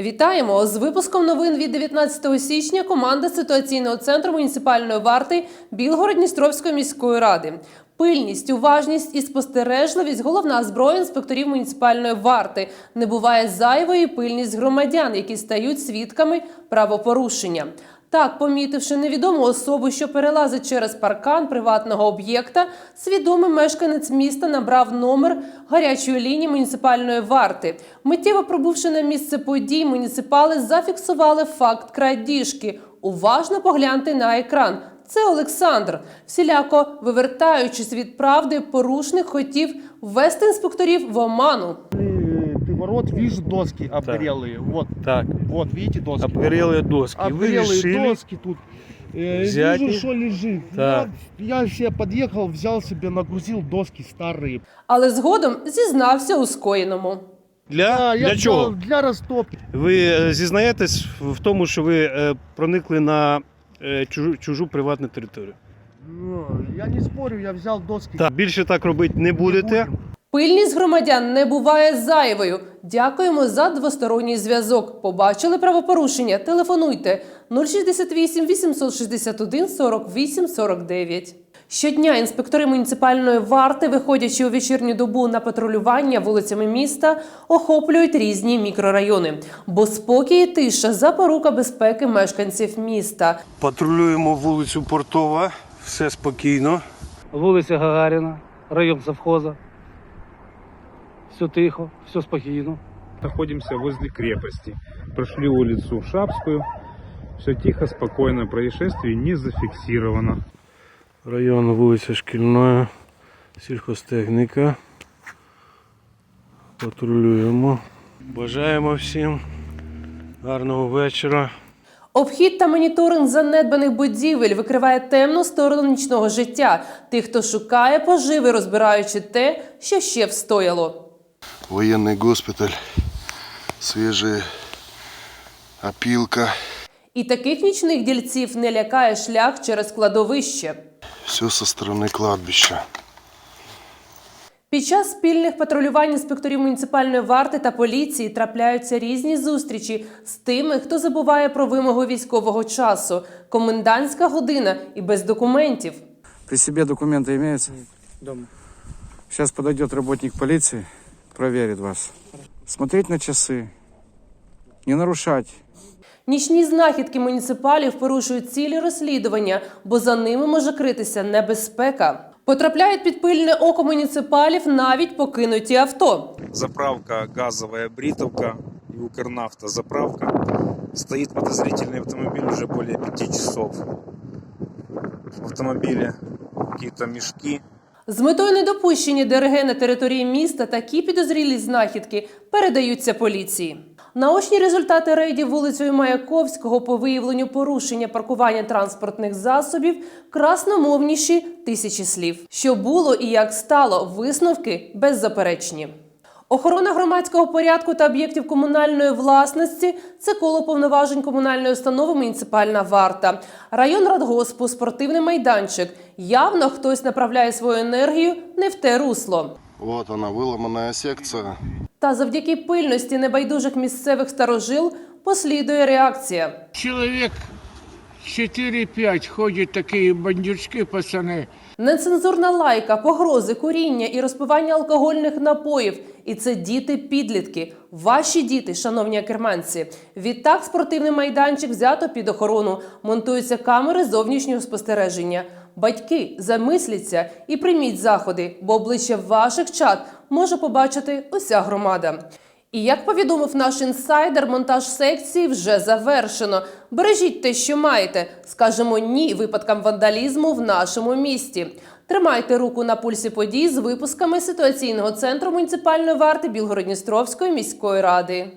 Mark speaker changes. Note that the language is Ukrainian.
Speaker 1: Вітаємо з випуском новин від 19 січня. Команда ситуаційного центру муніципальної варти Білгород-Дністровської міської ради. Пильність, уважність і спостережливість головна зброя інспекторів муніципальної варти. Не буває зайвої пильність громадян, які стають свідками правопорушення. Так, помітивши невідому особу, що перелазить через паркан приватного об'єкта, свідомий мешканець міста набрав номер гарячої лінії муніципальної варти. Миттєво прибувши на місце подій, муніципали зафіксували факт крадіжки. Уважно погляньте на екран. Це Олександр. Всіляко вивертаючись від правди, порушник хотів ввести інспекторів в оману.
Speaker 2: Э, Ты ворот, видишь доски обгорелые. Вот,
Speaker 3: Так,
Speaker 2: вот, видите доски?
Speaker 3: обгорелые доски. Вы
Speaker 2: Обгорелые
Speaker 3: решили
Speaker 2: доски тут. Э,
Speaker 3: взять
Speaker 2: Вижу,
Speaker 3: их?
Speaker 2: что лежит.
Speaker 3: Так.
Speaker 2: Я, я себе подъехал, взял себе, нагрузил доски старые.
Speaker 1: Але згодом зізнався у скоєному.
Speaker 3: для,
Speaker 2: А, я
Speaker 3: для
Speaker 2: взял
Speaker 3: чого?
Speaker 2: Для растопки.
Speaker 3: Ви е, зізнаєтесь в тому, що ви е, проникли на е, чужу, чужу приватну територію.
Speaker 2: Ну, Я не спорю, я взял доски.
Speaker 3: Так, більше так робити не будете.
Speaker 2: будем.
Speaker 1: Пильність громадян не буває зайвою. Дякуємо за двосторонній зв'язок. Побачили правопорушення? Телефонуйте 068 861 48 49. Щодня інспектори муніципальної варти, виходячи у вечірню добу на патрулювання вулицями міста, охоплюють різні мікрорайони. Бо спокій і тиша запорука безпеки мешканців міста.
Speaker 3: Патрулюємо вулицю Портова, все спокійно.
Speaker 4: Вулиця Гагаріна, район совхоза. Все тихо, все спокійно.
Speaker 5: Находимся возле крепости. Прошли улицу Шапскую. Все тихо, спокойно. Происшествий не зафиксировано.
Speaker 3: Район вулиця Шкільної, сільхозтехніка. Патрулюємо. Бажаємо всім гарного вечора.
Speaker 1: Обхід та моніторинг занедбаних будівель викриває темну сторону нічного життя тих, хто шукає поживи, розбираючи те, що ще встояло
Speaker 6: военный госпиталь, свежая опилка.
Speaker 1: І таких нічних дільців не лякає шлях через кладовище.
Speaker 6: Все со стороны кладбища.
Speaker 1: Під час спільних патрулювань інспекторів муніципальної варти та поліції трапляються різні зустрічі з тими, хто забуває про вимогу військового часу, комендантська година і без документів.
Speaker 7: При себе документы имеются? Дома. Сейчас подойдет работник полиции, проверит вас. Смотреть на часы, не нарушать.
Speaker 1: Нічні знахідки муніципалів порушують цілі розслідування, бо за ними може критися небезпека. Потрапляють під пильне око муніципалів навіть покинуті авто.
Speaker 8: заправка газовая Бритовка и Укрнафта заправка. Стоит подозрительный автомобиль уже более пяти часов. В автомобиле какие-то мешки.
Speaker 1: З метою недопущення ДРГ на території міста такі підозрілі знахідки передаються поліції. Наочні результати рейдів вулицею Маяковського по виявленню порушення паркування транспортних засобів красномовніші тисячі слів. Що було і як стало, висновки беззаперечні. Охорона громадського порядку та об'єктів комунальної власності це коло повноважень комунальної установи муніципальна варта, район радгоспу, спортивний майданчик. Явно хтось направляє свою енергію не в те русло.
Speaker 6: Вот она, выломанная секция.
Speaker 1: Та завдяки пильності небайдужих місцевих старожил послідує реакція.
Speaker 9: Человек 4-5 ходят такие бандючки, пацаны.
Speaker 1: Нецензурна лайка, погрози, куріння і розпивання алкогольних напоїв. І це діти-підлітки. Ваші діти, шановні акерманці. Відтак спортивний майданчик взято під охорону. Монтуються камери зовнішнього спостереження. Батьки, замисліться і прийміть заходи, бо обличчя ваших чад може побачити уся громада. І як повідомив наш інсайдер, монтаж секції вже завершено. Бережіть те, що маєте. Скажемо ні випадкам вандалізму в нашому місті. Тримайте руку на пульсі подій з випусками ситуаційного центру муніципальної варти Білгородністровської міської ради.